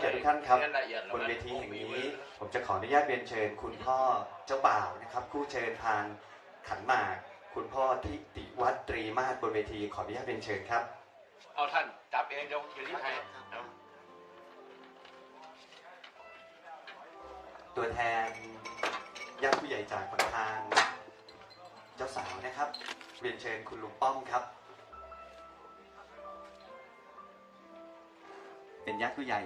เกียรติทุกท่านครับเยละเอียดบนเวทีแห่งนี้ ผมจะขออนุญาตเรียนเชิญ คุณพ่อเจ้าบ่าวนะครับ คู่เชิญทางขันหมาก คุณพ่อทิติวัตรตรีมาศบนเวทีขออนุญาตเรียนเชิญครับ เอาท่านจับเองเดี๋ยวอยู่ที่ไทยเอาตัวแทนญาติผู้ใหญ่จากฝั่งทางเจ้าสาวนะครับ เรียนเชิญคุณลุงป้อมครับ เป็นญาติผู้ใหญ่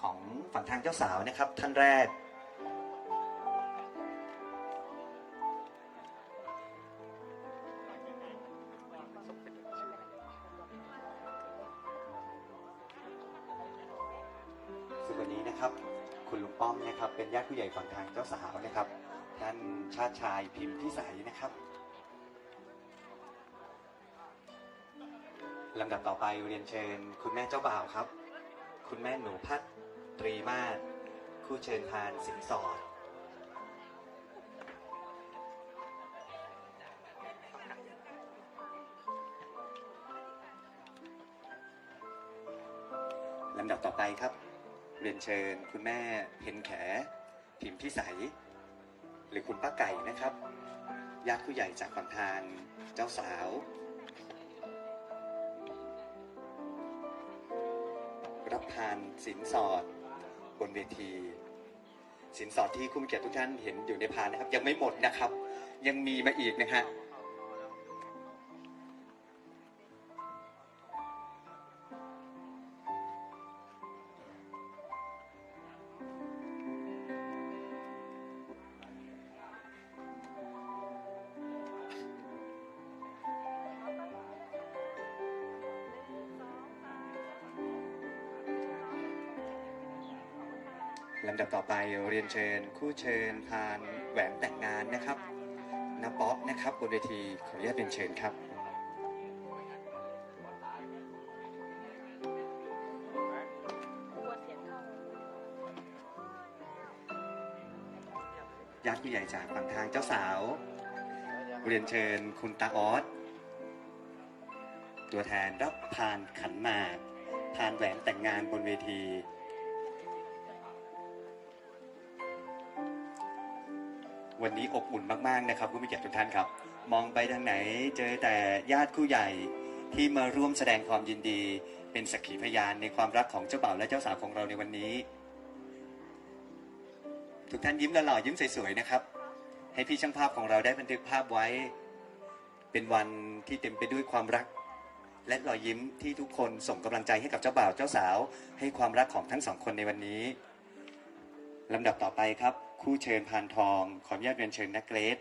ของฝั่งทางเจ้าสาวนะครับ ท่านแรก ซึ่งวันนี้นะครับ คุณลุงป้อมนะครับเป็นญาติผู้ใหญ่ฝั่งทางเจ้าสาวนะครับท่านชาติชายพิมพ์พิสัยนะครับลำดับต่อไปเรียนเชิญคุณแม่เจ้าบ่าวครับ คุณแม่หนูพัดตรีมาศคู่เชิญทานสินสอดลำดับต่อไปครับ เรียนเชิญคุณแม่เพนแข พิมพ์พิสัย หรือคุณป้าไก่นะครับ ญาติผู้ใหญ่จากฝั่งทางเจ้าสาว รับทานสินสอดบนเวที สินสอดที่คุณเกียรติทุกท่านเห็นอยู่ในพานนะครับ ยังไม่หมดนะครับ ยังมีมาอีกนะฮะ ลำดับต่อไปเรียนเชิญ คู่เชิญพานแหวนแต่งงานนะครับนาป๊อปนะครับบนเวทีขออนุญาตเรียนเชิญครับญาติผู้ใหญ่จากฝั่งทางเจ้าสาว เรียนเชิญคุณตาออสตัวแทนรับพานขันหมากพานแหวนแต่งงานบนเวที วันนี้อบอุ่นมากๆนะครับคุณผู้เกียรติทุกท่านครับ มองไปทางไหนเจอแต่ญาติคู่ใหญ่ที่มาร่วมแสดงความยินดี เป็นสักขีพยานในความรักของเจ้าบ่าวและเจ้าสาวของเราในวันนี้ ทุกท่านยิ้มหล่อๆยิ้มสวยๆนะครับ ให้พี่ช่างภาพของเราได้บันทึกภาพไว้ เป็นวันที่เต็มไปด้วยความรัก และรอยยิ้มที่ทุกคนส่งกำลังใจให้กับเจ้าบ่าวเจ้าสาว ให้ความรักของทั้งสองคนในวันนี้ลำดับต่อไปครับ คู่เชิญพานทอง ขออนุญาตเรียนเชิญนักเกรด